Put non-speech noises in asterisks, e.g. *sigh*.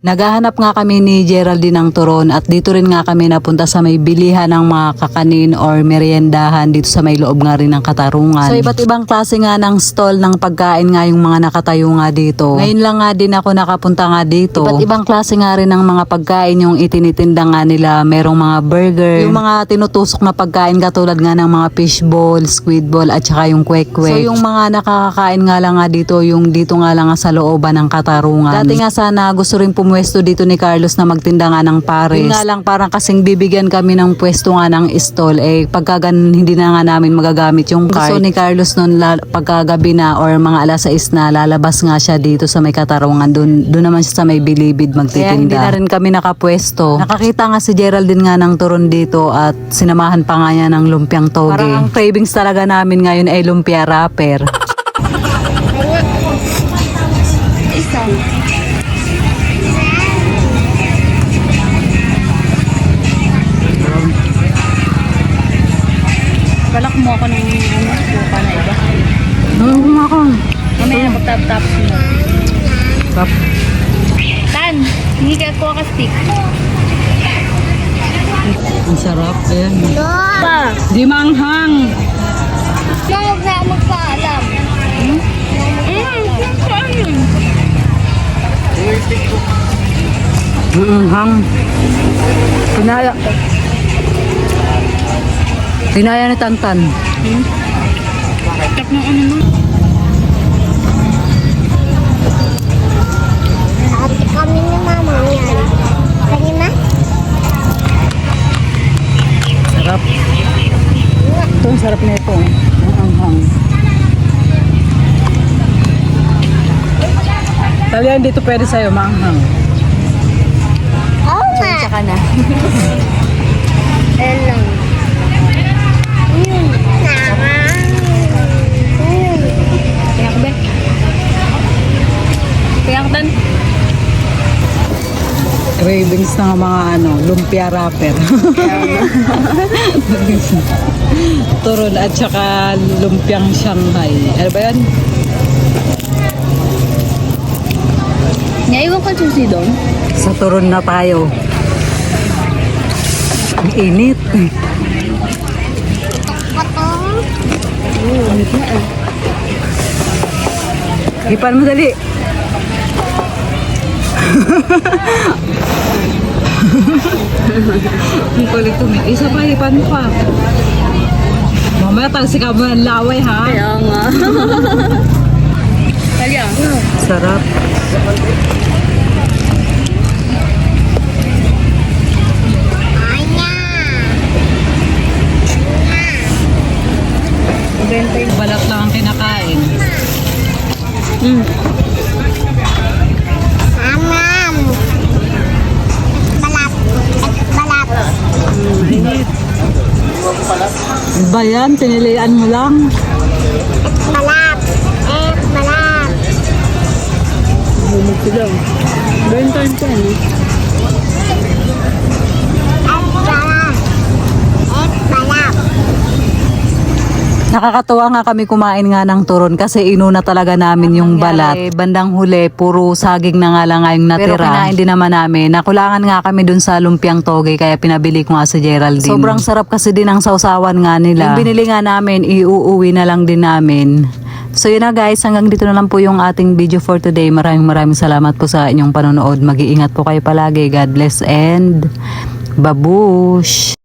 Naghahanap nga kami ni Geraldine ng turon at dito rin nga kami napunta sa may bilihan ng mga kakanin or meriendahan dito sa may loob nga rin ng katarungan. So iba't ibang klase nga ng stall ng pagkain nga yung mga nakatayo nga dito. Ngayon lang nga din ako nakapunta nga dito. Iba't ibang klase nga rin ng mga pagkain yung itinitinda nga nila. Merong mga burger, yung mga tinutusok na pagkain katulad nga ng mga fishball, squid ball at saka yung kwek-kwek. So yung mga nakakakain nga lang nga dito, yung dito nga lang nga sa looban ng katarungan. Dati nga sana gusto rin pumwesto dito ni Carlos na magtinda nga ng pares. Yun nga lang parang kasing bibigyan kami ng pwesto nga ng stall eh pagka ganun, hindi na nga namin magagamit yung cart. Gusto ni Carlos noon la, pagkagabi na or mga alas 6 na lalabas nga siya dito sa may katarungan. Doon doon naman siya sa may bilibid magtitinda. Kaya hindi na rin kami nakapwesto. Nakakita nga si Geraldine nga ng turon dito at sinamahan pa nga niya ng lumpiang toge. Parang ang cravings talaga namin ngayon ay lumpia wrapper. Isa. Suka na iba. Ano ako? Mamaya na pagtap-tapos mo. Tap. Tan, hindi ka kuha ka stick. Ang sarap. Ayan. Pa! Di manghang. Huwag na magpaalam. Hmm? Mm, saan yun? Manghang. Pinaya. Pinaya ni Tantan. Tak ng ano mo. Ate kami ni mama yan. Kani ma? Sarap. Ito ang sarap na ito. Ang anghang. Talyan dito pwede sa'yo, manghang. Oo nga. Tsaka na. Ayan Ka tan? Cravings ng mga ano, lumpia wrapper. *laughs* Turon at saka lumpiang Shanghai. Ano ba yan? Naiwan ko susi doon. Sa turon na tayo. Ang init. Patong. Hipan mo dali. Kulit ko. Isa pa, hipan mo pa. Mamaya talsika mo ng laway ha. Kaya nga. Kaya. Sarap. Balat lang ang kinakain. Mm. Ano Ba yan? Pinilian mo lang. Balat. Et balat. Bumog sila. Benta yun ko ano. Et balat. Et balat. Nakakatuwa nga kami kumain nga ng turon kasi inuna talaga namin yung balat. Eh, bandang huli, puro saging na nga lang nga yung natira. Pero kinain din naman namin. Nakulangan nga kami dun sa lumpiang toge kaya pinabili ko nga si Geraldine. Sobrang sarap kasi din ang sausawan nga nila. Yung binili nga namin, iuuwi na lang din namin. So yun na guys, hanggang dito na lang po yung ating video for today. Maraming maraming salamat po sa inyong panonood. Mag-iingat po kayo palagi. God bless and babush!